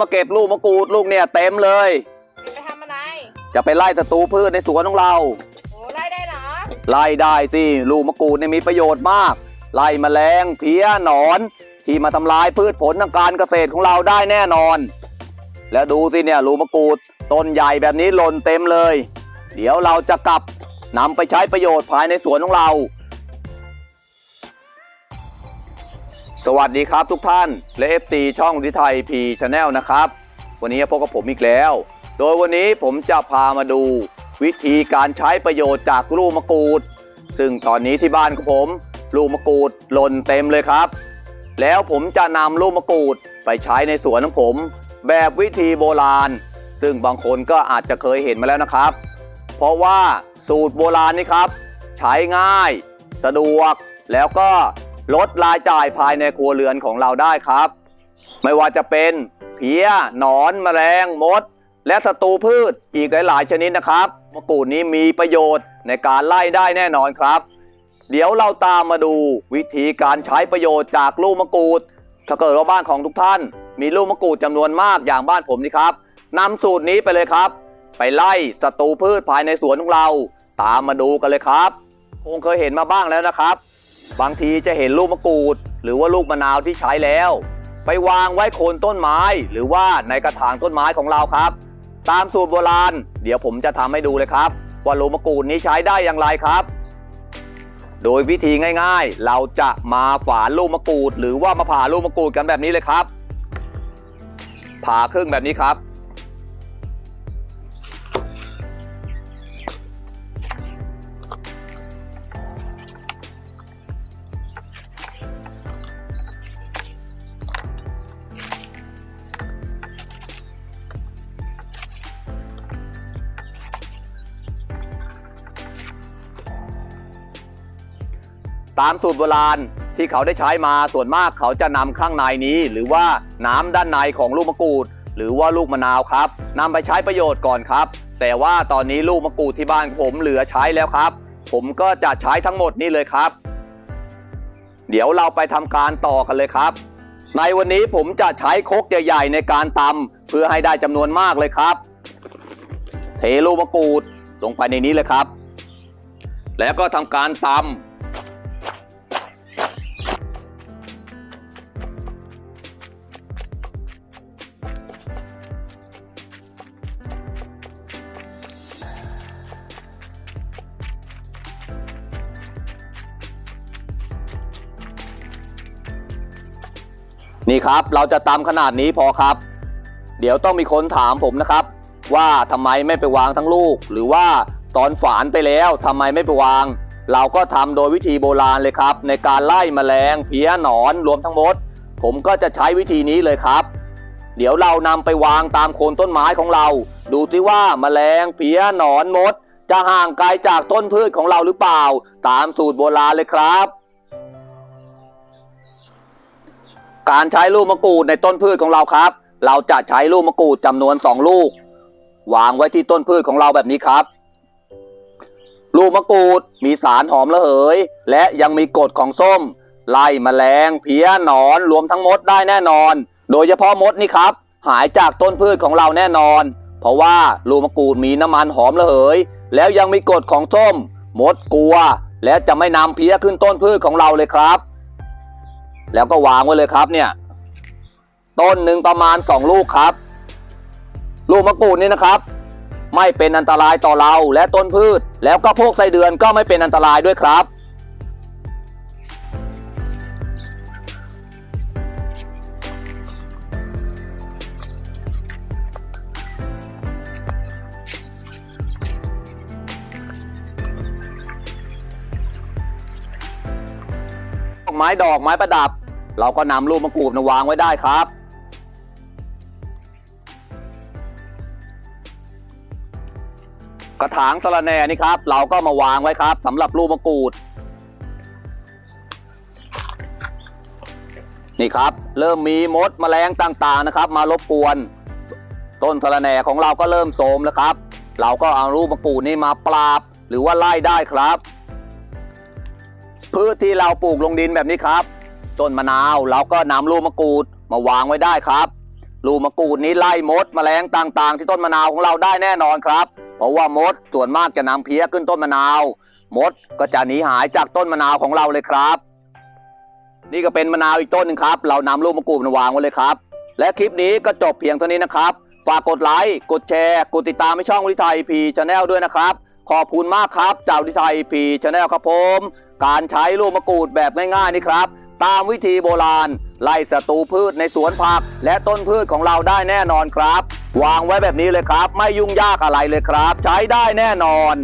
มาเก็บลูกมะกรูดลูกเนี่ยเต็มเลยจะไปทำอะไรจะไปไล่ศัตรูพืชในสวนของเรา โอ้ไล่ได้เหรอ ไล่ได้สิลูกมะกรูดเนี่ยมีประโยชน์มาก ไล่แมลงเพี้ยหนอน ที่มาทำลายพืชผลทางการเกษตรของเราได้แน่นอน แล้วดูสิเนี่ยลูกมะกรูดต้นใหญ่แบบนี้หล่นเต็มเลย เดี๋ยวเราจะกลับนำไปใช้ประโยชน์ภายในสวนของเรา สวัสดีครับทุกท่านและเอฟซีช่องดิไทยพีชาแนลนะครับ วันนี้พบกับผมอีกแล้ว โดยวันนี้ผมจะพามาดูวิธีการใช้ประโยชน์จากลูกมะกรูด ซึ่งตอนนี้ที่บ้านของผมลูกมะกรูดหล่นเต็มเลยครับ แล้วผมจะนำลูกมะกรูดไปใช้ในสวนของผม แบบวิธีโบราณ ซึ่งบางคนก็อาจจะเคยเห็นมาแล้วนะครับ เพราะว่าสูตรโบราณนี่ครับ ใช้ง่าย สะดวกแล้วก็ ลดรายจ่ายภายในครัวเรือนของเราได้ครับ ไม่ว่าจะเป็นเพี้ยหนอนแมลงมด และศัตรูพืชอีกหลาย ๆ ชนิดนะครับมะกรูดนี้มีประโยชน์ในการไล่ได้แน่นอนครับ เดี๋ยวเราตามมาดูวิธีการใช้ประโยชน์จากลูกมะกรูด ถ้าเกิดว่าบ้านของทุกท่าน มีลูกมะกรูดจำนวนมากอย่างบ้านผมนี่ครับนำสูตรนี้ไปเลยครับ ไปไล่ศัตรูพืชภายในสวนของเรา ตามมาดูกันเลยครับ คงเคยเห็นมาบ้างแล้วนะครับ บางทีจะเห็นลูกมะกรูด หรือว่าลูกมะนาวที่ใช้แล้ว ไปวางไว้โคนต้นไม้ หรือว่าในกระถางต้นไม้ของเราครับ ตามสูตรโบราณ เดี๋ยวผมจะทำให้ดูเลยครับ ว่าลูกมะกรูดนี้ใช้ได้อย่างไรครับ โดยวิธีง่ายๆ เราจะมาฝานลูกมะกรูด หรือว่ามาผ่าลูกมะกรูดกันแบบนี้เลยครับผ่าครึ่งแบบนี้ครับ ตามสูตรโบราณที่เขาได้ใช้มาส่วนมากเขาจะนำข้างในนี้ หรือว่าน้ำด้านในของลูกมะกรูด หรือว่าลูกมะนาวครับนำไปใช้ประโยชน์ก่อนครับ แต่ว่าตอนนี้ลูกมะกรูดที่บ้านผมเหลือใช้แล้วครับ ผมก็จะใช้ทั้งหมดนี่เลยครับ เดี๋ยวเราไปทำการต่อกันเลยครับ ในวันนี้ผมจะใช้คกใหญ่ๆในการตำเพื่อให้ได้จำนวนมากเลยครับ เทลูกมะกรูดลงไปในนี้เลยครับ แล้วก็ทำการตำ นี่ครับเราจะตำขนาดนี้พอครับ เดี๋ยวต้องมีคนถามผมนะครับ ว่าทำไมไม่ไปวางทั้งลูก หรือว่าตอนฝานไปแล้วทำไมไม่ไปวาง เราก็ทำโดยวิธีโบราณเลยครับ ในการไล่แมลงเพี้ยหนอนรวมทั้งหมด ผมก็จะใช้วิธีนี้เลยครับ เดี๋ยวเรานำไปวางตามโคนต้นไม้ของเรา ดูที่ว่าแมลงเพี้ยหนอนมด จะห่างไกลจากต้นพืชของเราหรือเปล่า ตามสูตรโบราณเลยครับ การใช้ลูกมะกรูดในต้นพืชของเราครับ เราจะใช้ลูกมะกรูดจำนวนสองลูก วางไว้ที่ต้นพืชของเราแบบนี้ครับ ลูกมะกรูดมีสารหอมระเหย และยังมีกรดของส้ม ไล่แมลงเพี้ยหนอนรวมทั้งมดได้แน่นอน โดยเฉพาะมดนี่ครับ หายจากต้นพืชของเราแน่นอน เพราะว่าลูกมะกรูดมีน้ำมันหอมระเหย แล้วยังมีกรดของส้ม มดกลัว และจะไม่นำเพี้ยขึ้นต้นพืชของเราเลยครับ แล้วก็วางไว้เลยครับเนี่ย ต้นหนึ่งประมาณ 2 ลูกครับ ลูกมะกรูดนี่นะครับ ไม่เป็นอันตรายต่อเราและต้นพืช แล้วก็พวกไส้เดือนก็ไม่เป็นอันตรายด้วยครับ ไม้ดอกไม้ประดับ เราก็นำลูกมะกรูดมาวางไว้ได้ครับ กระถางสะระแหน่นี่ครับ เราก็มาวางไว้ครับสำหรับลูกมะกรูด นี่ครับ เริ่มมีมดแมลงต่างๆนะครับ มารบกวน ต้นสะระแหน่ของเราก็เริ่มโทรมแล้วครับ เราก็เอาลูกมะกรูดนี่มาปราบ หรือว่าไล่ได้ครับ พืชที่เราปลูกลงดินแบบนี้ครับต้นมะนาวเราก็นำลูกมะกรูดมาวางไว้ได้ครับลูกมะกรูดนี้ไล่มดแมลงต่างๆ ที่ต้นมะนาวของเราได้แน่นอนครับ เพราะว่ามดส่วนมากจะนำเพี้ยขึ้นต้นมะนาว มดก็จะหนีหายจากต้นมะนาวของเราเลยครับ นี่ก็เป็นมะนาวอีกต้นหนึ่งครับ เรานำลูกมะกรูดมาวางไว้เลยครับ และคลิปนี้ก็จบเพียงเท่านี้นะครับ ฝากกดไลค์กดแชร์ กดติดตามให้ช่องวิทยไทยพีชาแนลด้วยนะครับ ขอบคุณมากครับจากวิทยไทยพีชาแนลครับผม การใช้ลูกมะกรูดแบบง่ายๆนี่ครับ ตามวิธีโบราณ ไล่ศัตรูพืชในสวนผัก และต้นพืชของเราได้แน่นอนครับ วางไว้แบบนี้เลยครับ ไม่ยุ่งยากอะไรเลยครับ ใช้ได้แน่นอน